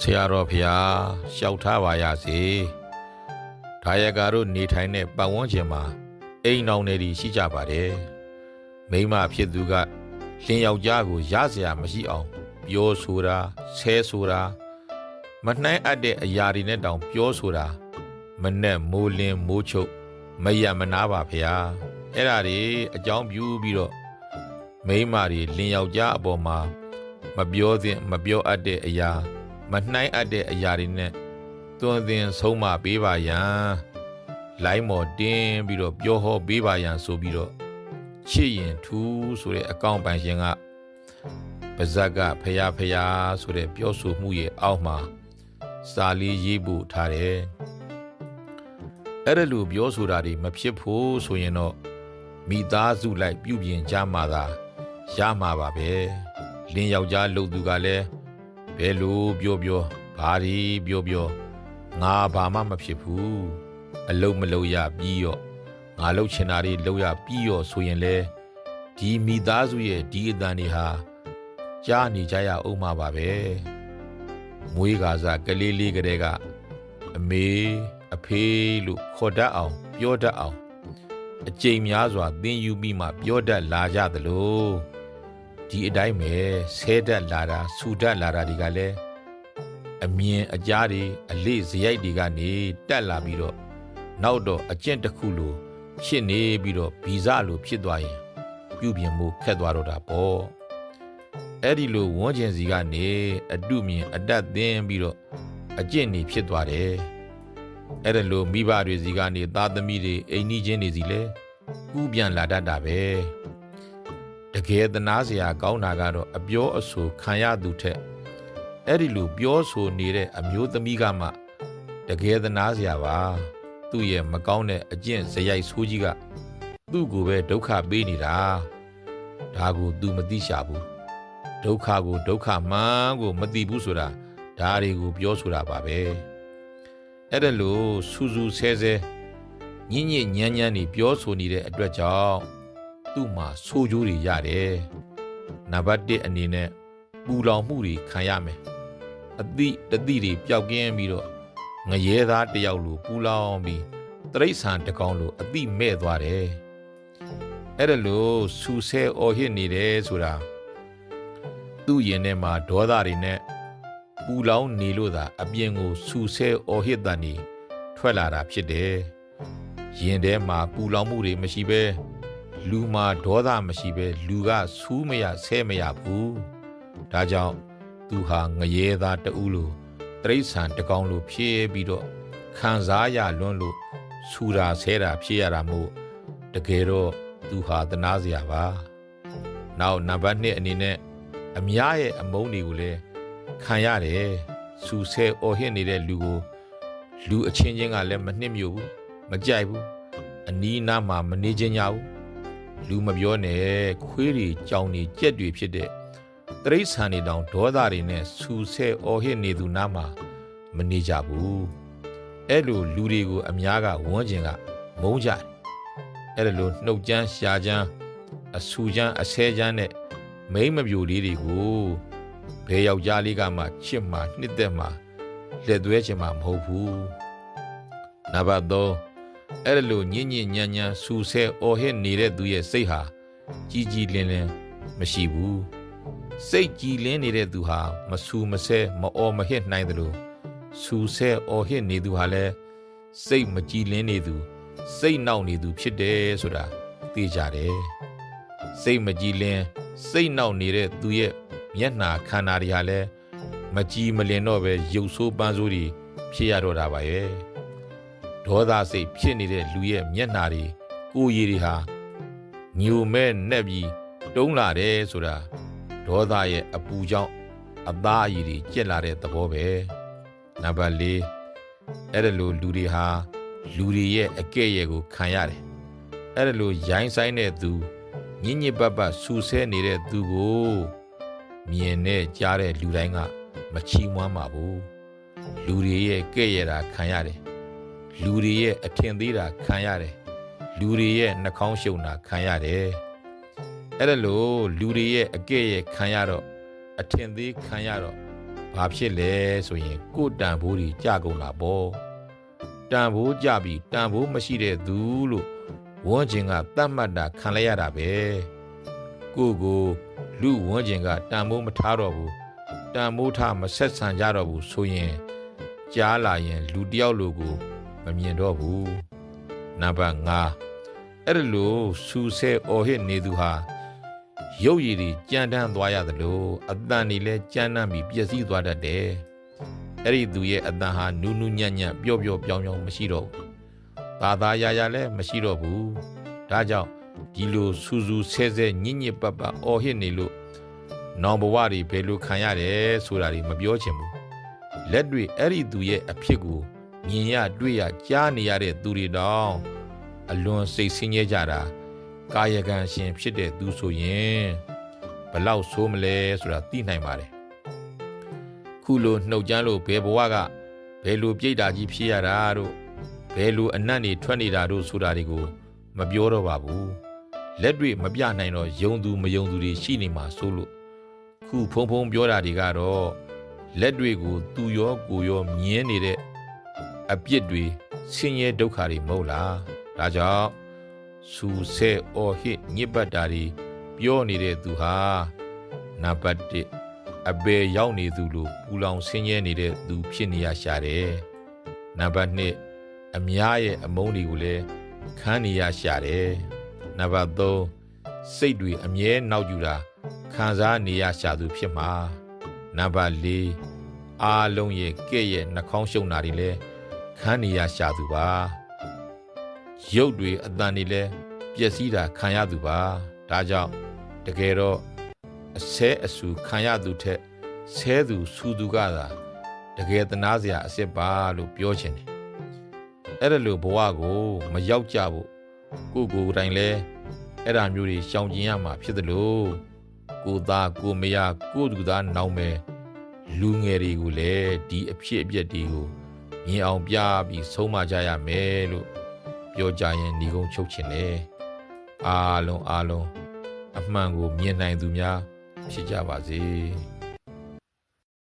ဆရာတော်ဖျားရှောက်ထားပါရစေဒါယကာတို့နေထိုင်တဲ့ပတ်ဝန်းကျင်မှာအိမ်အောင်တွေရှိကြပါတယ်မိမဖြစ်သူကလင်းယောက်ျားကိုရစရာမရှိအောင်ပြောဆိုတာဆဲဆိုတာမနှိုင်းအပ်တဲ့အရာတွေနဲ့တောင်ပြောဆိုတာမနဲ့မိုးလင်းမိုးချုပ်မရမနာပါဖျားအဲ့ဒါတွေအကြောင်းပြုပြီးတော့မိမတွေလင်းယောက်ျားအပေါ်မှာမပြောသင့်မပြောအပ်တဲ့အရာ မနှိုင်းအပ်တဲ့အရာတွေနဲ့သွန်သင်ဆုံးမပေးပါရန်လိုင်းမော်တင်းပြီးတော့ပြောဟောပေးပါရန်ဆိုပြီးတော့ချစ်ရင်ထူးဆိုတဲ့အကောင့်ပိုင်ရှင်ကပါဇက်ကဖယားဖယားဆိုတဲ့ပြောဆိုမှုရဲ့အောက်မှာစာလေးရေးဖို့ထားတယ်အဲ့ဒါလိုပြောဆိုတာတွေမဖြစ်ဖို့ဆိုရင်တော့မိသားစုလိုက်ပြုပြင်ကြမှာသာရမှာပါပဲလင်းယောက်ျားလုပ်သူကလည်း ဘယ်လိုပြောပြောဘာဒီပြောပြောငါဘာမှမဖြစ်ဘူးအလုံးမလုံးရပြီးတော့ငါလှုပ်ချင်တာတွေလှုပ်ရပြီးတော့ဆိုရင်လေဒီမိသားစုရဲ့ဒီအတန်တွေဟာကြားနေကြရအောင်မှာပါပဲမွေးကာစားကလေးလေးကလေးကအမေအဖေလို့ခေါ်တတ်အောင် ပြောတတ်အောင်အကြိမ်များစွာသင်ယူပြီးမှပြောတတ်လာကြသလို ဒီအတိုင်းပဲဆဲတက်လာတာဆူတက်လာတာတွေကလည်းအမြင်အကြားတွေအလေးစရိုက်တွေကနေတက်လာပြီးတော့နောက်တော့အကျင့်တစ်ခုလိုဖြစ်နေပြီးတော့ဗီဇလိုဖြစ်သွားရင်ပြုပြင်မှုခက်သွားတော့တာပေါ့အဲ့ဒီလိုဝန်းကျင်စီကနေအတုမြင်အတက်သင်းပြီးတော့အကျင့်နေဖြစ်သွားတယ်အဲ့ဒါလိုမိဘတွေစီကနေသားသမီးတွေအိမ်နီးချင်းတွေစီလဲကူးပြန်လာတတ်တာပဲ တကယ်သနာစရာကောင်းတာကတော့အပြောအဆိုခံရသူထက်အဲ့ဒီလိုပြောဆိုနေတဲ့အမျိုးသမီးကမှတကယ်သနာစရာပါသူ့ရဲ့မကောင်းတဲ့အကျင့်စရိုက်ဆိုးကြီးကသူ့ကိုပဲဒုက္ခပေးနေတာဒါကို तू မသိရှာဘူးဒုက္ခကိုဒုက္ခမှန်ကိုမသိဘူးဆိုတာဒါတွေကိုပြောဆိုတာပါပဲအဲ့ဒါလို့စူးစူးဆဲဆဲညင်ညင်ညမ်းညမ်းနေပြောဆိုနေတဲ့အတွက်ကြောင့် သူ့မှာဆိုးကျိုးတွေရတယ်။နံပါတ်1အနေနဲ့ပူလောင်မှုတွေခံရမယ်။အသည့်တသည့်တွေပျောက်ကင်းပြီးတော့ငရဲသားတစ်ယောက်လိုပူလောင်ပြီးတရိษံတစ်ကောင်လိုအသည့်မဲ့သွားတယ်။အဲ့ဒါလို့စူဆဲအော်ဟစ်နေတယ်ဆိုတာသူ့ရင်ထဲမှာဒေါသတွေနဲ့ပူလောင်နေလို့သာအပြင်ကိုစူဆဲအော်ဟစ်တန်နေထွက်လာတာဖြစ်တယ်။ရင်ထဲမှာပူလောင်မှုတွေမရှိဘဲ လူမှာဒေါသမရှိပဲလူကဆူးမရဆဲမရဘူးဒါကြောင့်သူဟာငရဲသားတူလို့တရိษံတကောင်လို့ဖြစ်ပြီးတော့ခံစားရလွန်းလို့ဆူတာဆဲတာဖြစ်ရတာမို့တကယ်တော့သူဟာတနာစရာပါနောက်နံပါတ်2အနေနဲ့အများရဲ့အမုန်းတွေကိုလည်းခံရတယ်ဆူဆဲအော်ဟစ်နေတဲ့လူကိုလူအချင်းချင်းကလည်းမနှိမ့်မြို့ဘူးမကြိုက်ဘူးအနီးနားမှာမနေချင်းကြဘူး လူမပြောနဲ့ခွေးတွေကြောင်တွေကြက်တွေဖြစ်တဲ့တရိษံတွေတောင်ဒေါသတွေနဲ့ဆူဆဲအော်ဟစ်နေသူနားမှာမနေကြဘူးအဲ့လိုလူတွေကိုအများကဝန်းကျင်ကမုန်းကြတယ်အဲ့ဒါလိုနှုတ်ကြမ်းရှာကြမ်းအဆူကြမ်းအဆဲကြမ်းနဲ့မိမ့်မပြိုလေးတွေကိုဘယ်ယောက်ျားလေးကမှချစ်မှနှစ်သက်မှလက်သွဲချင်မှမဟုတ်ဘူးနံပါတ်3 အဲ့ဒါလိုညင်ညင်ညမ်းညမ်းဆူဆဲအော်ဟစ်နေတဲ့သူရဲ့စိတ်ဟာကြီးကြီးလင်းလင်းမရှိဘူးစိတ်ကြည်လင်းနေတဲ့သူဟာမဆူမဆဲမအော်မဟစ်နိုင်သလိုဆူဆဲအော်ဟစ်နေသူဟာလည်းစိတ်မကြည်လင်းနေသူစိတ်နောက်နေသူဖြစ်တယ်ဆိုတာသိကြတယ်စိတ်မကြည်လင်းစိတ်နောက်နေတဲ့သူရဲ့မျက်နှာခန္ဓာတွေဟာလည်းမကြည်မလင်တော့ပဲရုပ်ဆိုးပန်းဆိုးတွေဖြစ်ရတော့တာပါရဲ့ ဒေါသစိတ်ဖြစ်နေတဲ့လူရဲ့မျက်နှာတွေကိုယ်ရည်တွေဟာညိုမဲ့နဲ့ပြီးတုံးလာတယ်ဆိုတာဒေါသရဲ့အပူကြောင့်အသားအရည်တွေကျက်လာတဲ့သဘောပဲနံပါတ်၄အဲ့ဒါလိုလူတွေဟာလူတွေရဲ့အကဲ့ရဲ့ကိုခံရတယ်အဲ့ဒါလိုရိုင်းဆိုင်တဲ့သူညင်ညစ်ပတ်ပတ်ဆူဆဲနေတဲ့သူကိုမြင်နဲ့ကြားတဲ့လူတိုင်းကမချီးမွမ်းပါဘူးလူတွေရဲ့ကဲ့ရဲ့တာခံရတယ် လူတွေရဲ့အထင်သေးတာခံရတယ်လူတွေရဲ့နှာခေါင်းရှုံတာခံရတယ်အဲ့ဒါလို့လူတွေရဲ့အကဲ့ရဲ့ခံရတော့အထင်သေးခံရတော့ဘဘာဖြစ်လဲဆိုရင်ကိုယ်တန်ဖိုးတွေကြကုန်တာပေါ့တန်ဖိုးကြပြီးတန်ဖိုးမရှိတဲ့သူလို့ဝန်းကျင်ကတတ်မှတ်တာခံလိုက်ရတာပဲကိုယ့်ကိုလူဝန်းကျင်ကတန်ဖိုးမထားတော့ဘူးတန်ဖိုးထားမဆက်ဆံကြတော့ဘူးဆိုရင်ကြားလာရင်လူတစ်ယောက်လိုကို မမြင်တော့ဘူးနံပါတ်5အဲ့ဒါလို့စူဆဲအော်ဟစ်နေသူဟာရုပ်ရည်တွေကြမ်းတမ်းသွားရသလိုအတန်တွေလည်းကြမ်းတမ်းပြီးပျက်စီးသွားတတ်တယ်အဲ့ဒီသူရဲ့အတန်ဟာနူးနူးညံ့ညံ့ပျော့ပျော့ပြောင်းပြောင်းမရှိတော့ဘူးသာသာယာယာလည်းမရှိတော့ဘူးဒါကြောင့်ဒီလိုစူစူဆဲဆဲညစ်ညစ်ပတ်ပတ်အော်ဟစ်နေလို့နောင်ဘဝတွေဘယ်လိုခံရတယ်ဆိုတာတွေမပြောချင်ဘူးလက်တွေအဲ့ဒီသူရဲ့အဖြစ်ကို မြင်ရတွေ့ရကြားနေရတဲ့သူတွေတောင်အလွန်စိတ်ဆင်းရဲကြတာကာယကံရှင်ဖြစ်တဲ့သူဆိုရင်ဘလောက်ဆိုးမလဲဆိုတာသိနိုင်ပါတယ်ခုလိုနှုတ်ကြမ်းလို့ဘယ်ဘဝကဘယ်လိုပြိတ္တာကြီးဖြစ်ရတာတို့ဘယ်လိုအနတ်တွေထွက်နေတာတို့ဆိုတာတွေကိုမပြောတော့ပါဘူးလက်တွေမပြနိုင်တော့ယုံသူမယုံသူတွေရှိနေမှာစိုးလို့ခုဖုံဖုံပြောတာတွေကတော့လက်တွေကိုသူရောကိုရောမြင်းနေတဲ့ အပြစ်တွေဆင်းရဲဒုက္ခတွေမဟုတ်လားဒါကြောင့်စူဆဲအော်ဟစ်ညစ်ပတ်တာတွေပြောနေတဲ့သူဟာနံပါတ်1အဘေရောက်နေသူလို့ပူလောင်ဆင်းရဲနေတဲ့သူဖြစ်နေရရှာတယ်နံပါတ်2အများရဲ့အမုန်းတွေကိုလည်းခန်းနေရရှာတယ်နံပါတ်3စိတ်တွေအမြဲနောက်ယူတာခံစားနေရရှာသူဖြစ်မှာနံပါတ်4အားလုံးရဲ့ကဲ့ရဲ့နှာခေါင်းရှုံတာတွေလည်း ခန်းနေရရှာသူပါရုပ်တွေအတန်တွေလည်းပျက်စီးတာခံရသူပါဒါကြောင့်တကယ်တော့အဆဲအဆူခံရသူထက်ဆဲသူဆူသူကသာတကယ်တနာစရာအစ်စ်ပါလို့ပြောချင်တယ်အဲ့ဒါလိုဘဝကိုမရောက်ကြဖို့ကိုယ့်ကိုယ်တိုင်လဲအဲ့ဒါမျိုးတွေရှောင်ကျဉ်ရမှာဖြစ်တယ်လို့ကိုသားကိုမယားကိုသူသားနောင်မယ်လူငယ်တွေကိုလည်းဒီအဖြစ်အပျက်တွေကို မြင်အောင်ပြပြီးဆုံးမကြရမယ်လို့ပြောကြရင်ညီကုန်းချုပ်ချင်တယ်အားလုံးအားလုံးအမှန်ကိုမြင်နိုင်သူများဖြစ်ကြပါစေ။